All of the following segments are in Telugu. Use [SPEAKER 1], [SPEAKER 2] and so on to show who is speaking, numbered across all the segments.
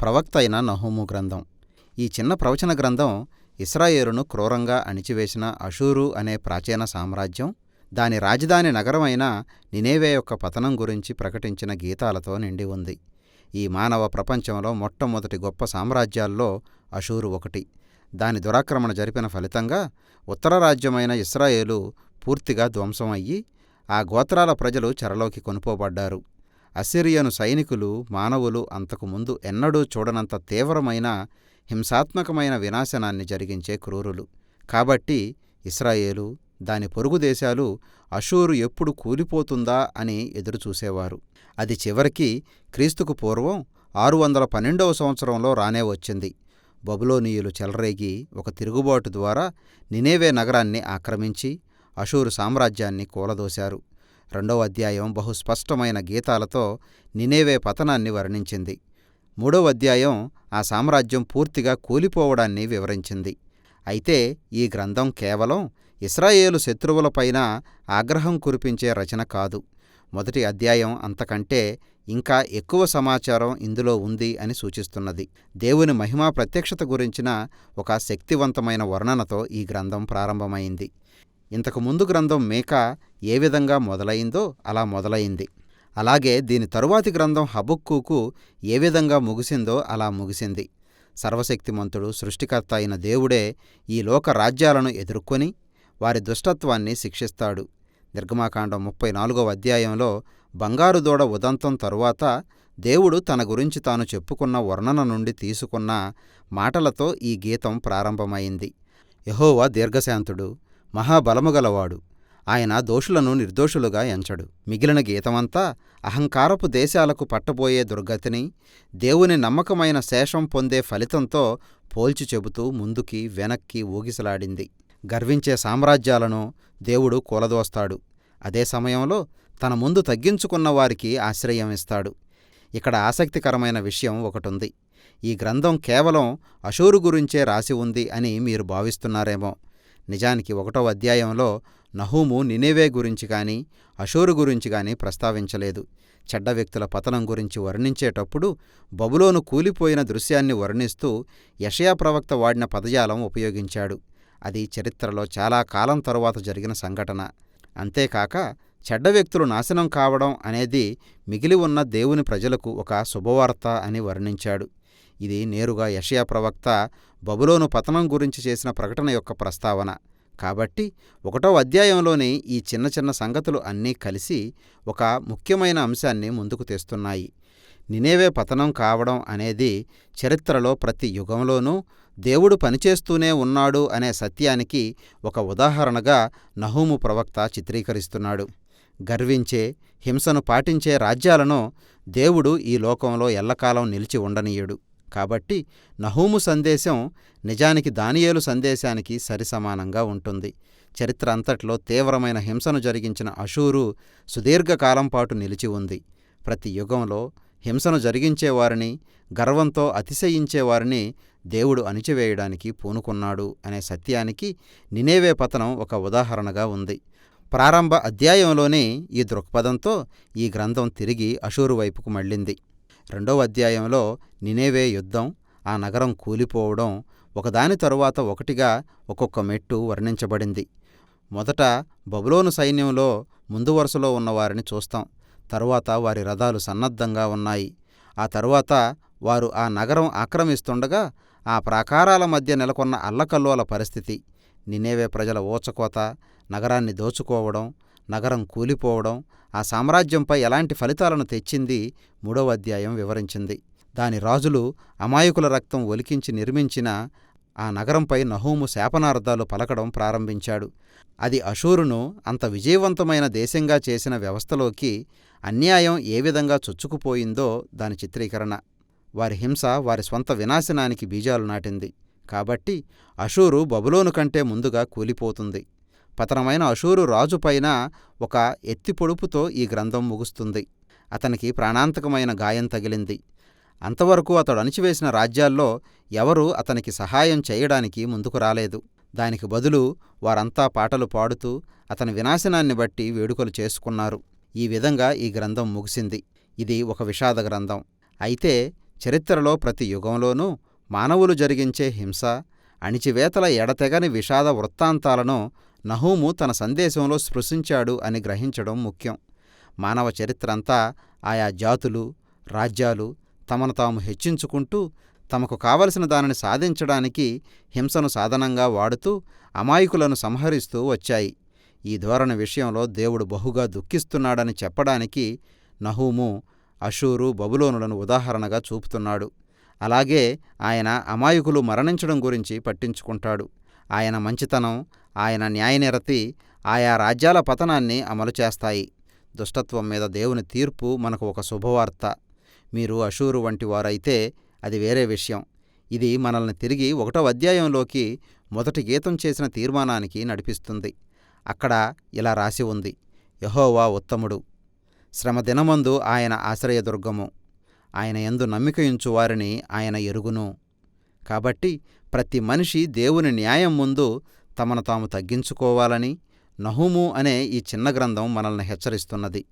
[SPEAKER 1] ప్రవక్త అయిన నహూము గ్రంథం. ఈ చిన్న ప్రవచన గ్రంథం ఇస్రాయేలును క్రూరంగా అణిచివేసిన అషూరు అనే ప్రాచీన సామ్రాజ్యం దాని రాజధాని నగరమైన నినేవే యొక్క పతనం గురించి ప్రకటించిన గీతాలతో నిండి ఉంది. ఈ మానవ ప్రపంచంలో మొట్టమొదటి గొప్ప సామ్రాజ్యాల్లో అషూరు ఒకటి. దాని దురాక్రమణ జరిపిన ఫలితంగా ఉత్తర రాజ్యమైన ఇస్రాయేలు పూర్తిగా ధ్వంసం అయ్యి ఆ గోత్రాల ప్రజలు చెరలోకి కొనుపోబడ్డారు. అసిరియను సైనికులు మానవులు అంతకుముందు ఎన్నడూ చూడనంత తీవ్రమైన హింసాత్మకమైన వినాశనాన్ని జరిగించే క్రూరులు. కాబట్టి ఇస్రాయేలు దాని పొరుగు దేశాలు అషూరు ఎప్పుడు కూలిపోతుందా అని ఎదురుచూసేవారు. అది చివరికి క్రీస్తుకు పూర్వం ఆరు వందల పన్నెండవ సంవత్సరంలో రానే వచ్చింది. బబులోనీయులు చెలరేగి ఒక తిరుగుబాటు ద్వారా నినేవే నగరాన్ని ఆక్రమించి అషూరు సామ్రాజ్యాన్ని కూలదోశారు. రెండవ అధ్యాయం బహుస్పష్టమైన గీతాలతో నినేవే పతనాన్ని వర్ణించింది. మూడవ అధ్యాయం ఆ సామ్రాజ్యం పూర్తిగా కూలిపోవడాన్ని వివరించింది. అయితే ఈ గ్రంథం కేవలం ఇస్రాయేలు శత్రువులపైన ఆగ్రహం కురిపించే రచన కాదు. మొదటి అధ్యాయం అంతకంటే ఇంకా ఎక్కువ సమాచారం ఇందులో ఉంది అని సూచిస్తున్నది. దేవుని మహిమా ప్రత్యక్షత గురించిన ఒక శక్తివంతమైన వర్ణనతో ఈ గ్రంథం ప్రారంభమైంది. ఇంతకు ముందు గ్రంథం మేక ఏ విధంగా మొదలైందో అలా మొదలైంది. అలాగే దీని తరువాతి గ్రంథం హబుక్కుకు ఏ విధంగా ముగిసిందో అలా ముగిసింది. సర్వశక్తిమంతుడు సృష్టికర్త అయిన దేవుడే ఈ లోక రాజ్యాలను ఎదుర్కొని వారి దుష్టత్వాన్ని శిక్షిస్తాడు. నిర్గమాకాండం ముప్పై నాలుగవ అధ్యాయంలో బంగారు దూడ ఉదంతం తరువాత దేవుడు తన గురించి తాను చెప్పుకున్న వర్ణన నుండి తీసుకున్న మాటలతో ఈ గీతం ప్రారంభమైంది. యహోవా దీర్ఘశాంతుడు మహాబలముగలవాడు ఆయన దోషులను నిర్దోషులుగా ఎంచడు. మిగిలిన గీతమంతా అహంకారపు దేశాలకు పట్టబోయే దుర్గతిని దేవుని నమ్మకమైన శేషం పొందే ఫలితంతో పోల్చి చెబుతూ ముందుకి వెనక్కి ఊగిసలాడింది. గర్వించే సామ్రాజ్యాలను దేవుడు కూలదోస్తాడు. అదే సమయంలో తన ముందు తగ్గించుకున్న వారికి ఆశ్రయం ఇస్తాడు ఇక్కడ ఆసక్తికరమైన విషయం ఒకటుంది. ఈ గ్రంథం కేవలం అషూరు గురించే రాసి ఉంది అని మీరు భావిస్తున్నారేమో. నిజానికి ఒకటో అధ్యాయంలో నహూము నినేవే గురించి కానీ అషూరు గురించి కానీ ప్రస్తావించలేదు. చెడ్డ వ్యక్తుల పతనం గురించి వర్ణించేటప్పుడు బబులోను కూలిపోయిన దృశ్యాన్ని వర్ణిస్తూ యషయా ప్రవక్త వాడిన పదజాలం ఉపయోగించాడు. అది చరిత్రలో చాలా కాలం తరువాత జరిగిన సంఘటన. అంతేకాక చెడ్డ వ్యక్తులు నాశనం కావడం అనేది మిగిలి ఉన్న దేవుని ప్రజలకు ఒక శుభవార్త అని వర్ణించాడు. ఇది నేరుగా యషయా ప్రవక్త బబులోను పతనం గురించి చేసిన ప్రకటన యొక్క ప్రస్తావన. కాబట్టి ఒకటో అధ్యాయంలోని ఈ చిన్న చిన్న సంగతులు అన్నీ కలిసి ఒక ముఖ్యమైన అంశాన్ని ముందుకు తెస్తున్నాయి. నినేవే పతనం కావడం అనేది చరిత్రలో ప్రతి యుగంలోనూ దేవుడు పనిచేస్తూనే ఉన్నాడు అనే సత్యానికి ఒక ఉదాహరణగా నహూము ప్రవక్త చిత్రీకరిస్తున్నాడు. గర్వించే హింసను పాటించే రాజ్యాలను దేవుడు ఈ లోకంలో ఎల్లకాలం నిలిచి ఉండనీయడు. కాబట్టి నహూము సందేశం నిజానికి దానియేలు సందేశానికి సరిసమానంగా ఉంటుంది. చరిత్ర అంతట్లో తీవ్రమైన హింసను జరిగించిన అషూరు సుదీర్ఘకాలం పాటు నిలిచి ఉంది. ప్రతి యుగంలో హింసను జరిగించేవారిని గర్వంతో అతిశయించేవారిని దేవుడు అణిచివేయడానికి పూనుకున్నాడు అనే సత్యానికి నినేవే పతనం ఒక ఉదాహరణగా ఉంది. ప్రారంభ అధ్యాయంలోనే ఈ దృక్పథంతో ఈ గ్రంథం తిరిగి అషూరు వైపుకు మళ్ళింది. రెండవ అధ్యాయంలో నినేవే యుద్ధం ఆ నగరం కూలిపోవడం ఒకదాని తరువాత ఒకటిగా ఒక్కొక్క మెట్టు వర్ణించబడింది. మొదట బబులోను సైన్యంలో ముందు వరుసలో ఉన్నవారిని చూస్తాం. తరువాత వారి రథాలు సన్నద్ధంగా ఉన్నాయి. ఆ తరువాత వారు ఆ నగరం ఆక్రమిస్తుండగా ఆ ప్రాకారాల మధ్య నెలకొన్న అల్లకల్లోల పరిస్థితి. నినేవే ప్రజల ఊచకోత నగరాన్ని దోచుకోవడం నగరం కూలిపోవడం ఆ సామ్రాజ్యంపై ఎలాంటి ఫలితాలను తెచ్చింది మూడవ అధ్యాయం వివరించింది. దాని రాజులు అమాయకుల రక్తం ఒలికించి నిర్మించిన ఆ నగరంపై నహూము శాపనార్థాలు పలకడం ప్రారంభించాడు. అది అషూరును అంత విజయవంతమైన దేశంగా చేసిన వ్యవస్థలోకి అన్యాయం ఏ విధంగా చొచ్చుకుపోయిందో దాని చిత్రీకరణ. వారి హింస వారి స్వంత వినాశనానికి బీజాలు నాటింది. కాబట్టి అషూరు బబులోను కంటే ముందుగా కూలిపోతుంది. పతనమైన అషూరు రాజుపైన ఒక ఎత్తిపొడుపుతో ఈ గ్రంథం ముగుస్తుంది. అతనికి ప్రాణాంతకమైన గాయం తగిలింది. అంతవరకు అతడు అణిచివేసిన రాజ్యాల్లో ఎవరూ అతనికి సహాయం చేయడానికి ముందుకు రాలేదు. దానికి బదులు వారంతా పాటలు పాడుతూ అతని వినాశనాన్ని బట్టి వేడుకలు చేసుకున్నారు. ఈ విధంగా ఈ గ్రంథం ముగిసింది. ఇది ఒక విషాద గ్రంథం. అయితే చరిత్రలో ప్రతి యుగంలోనూ మానవులు జరిగించే హింస అణిచివేతల ఎడతెగని విషాద వృత్తాంతాలను నహూము తన సందేశంలో స్పృశించాడు అని గ్రహించడం ముఖ్యం. మానవ చరిత్రంతా ఆయా జాతులు రాజ్యాలు తమను తాము హెచ్చించుకుంటూ తమకు కావలసిన దానిని సాధించడానికి హింసను సాధనంగా వాడుతూ అమాయకులను సంహరిస్తూ వచ్చాయి. ఈ ధోరణి విషయంలో దేవుడు బహుగా దుఃఖిస్తున్నాడని చెప్పడానికి నహూము అషూరు బబులోనులను ఉదాహరణగా చూపుతున్నాడు. అలాగే ఆయన అమాయకులు మరణించడం గురించి పట్టించుకుంటాడు. ఆయన మంచితనం ఆయన న్యాయనిరతి ఆయా రాజ్యాల పతనాన్ని అమలు చేస్తాయి. దుష్టత్వం మీద దేవుని తీర్పు మనకు ఒక శుభవార్త. మీరు అషూరు వంటి వారైతే అది వేరే విషయం. ఇది మనల్ని తిరిగి ఒకటో అధ్యాయంలోకి మొదటి గీతం చేసిన తీర్మానానికి నడిపిస్తుంది. అక్కడ ఇలా రాసి ఉంది. యహోవా ఉత్తముడు. శ్రమదినమందు ఆయన ఆశ్రయదుర్గము. ఆయన ఎందు నమ్మికయుంచు వారిని ఆయన ఎరుగును. కాబట్టి ప్రతి మనిషి దేవుని న్యాయం ముందు తమను తాము తగ్గించుకోవాలని నహుము అనే ఈ చిన్న గ్రంథం మనల్ని హెచ్చరిస్తున్నది.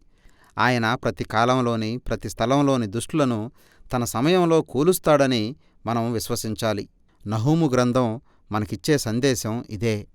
[SPEAKER 1] ఆయన ప్రతి కాలంలోని ప్రతి స్థలంలోని దుష్టులను తన సమయంలో కూలుస్తాడని మనం విశ్వసించాలి. నహూము గ్రంథం మనకిచ్చే సందేశం ఇదే.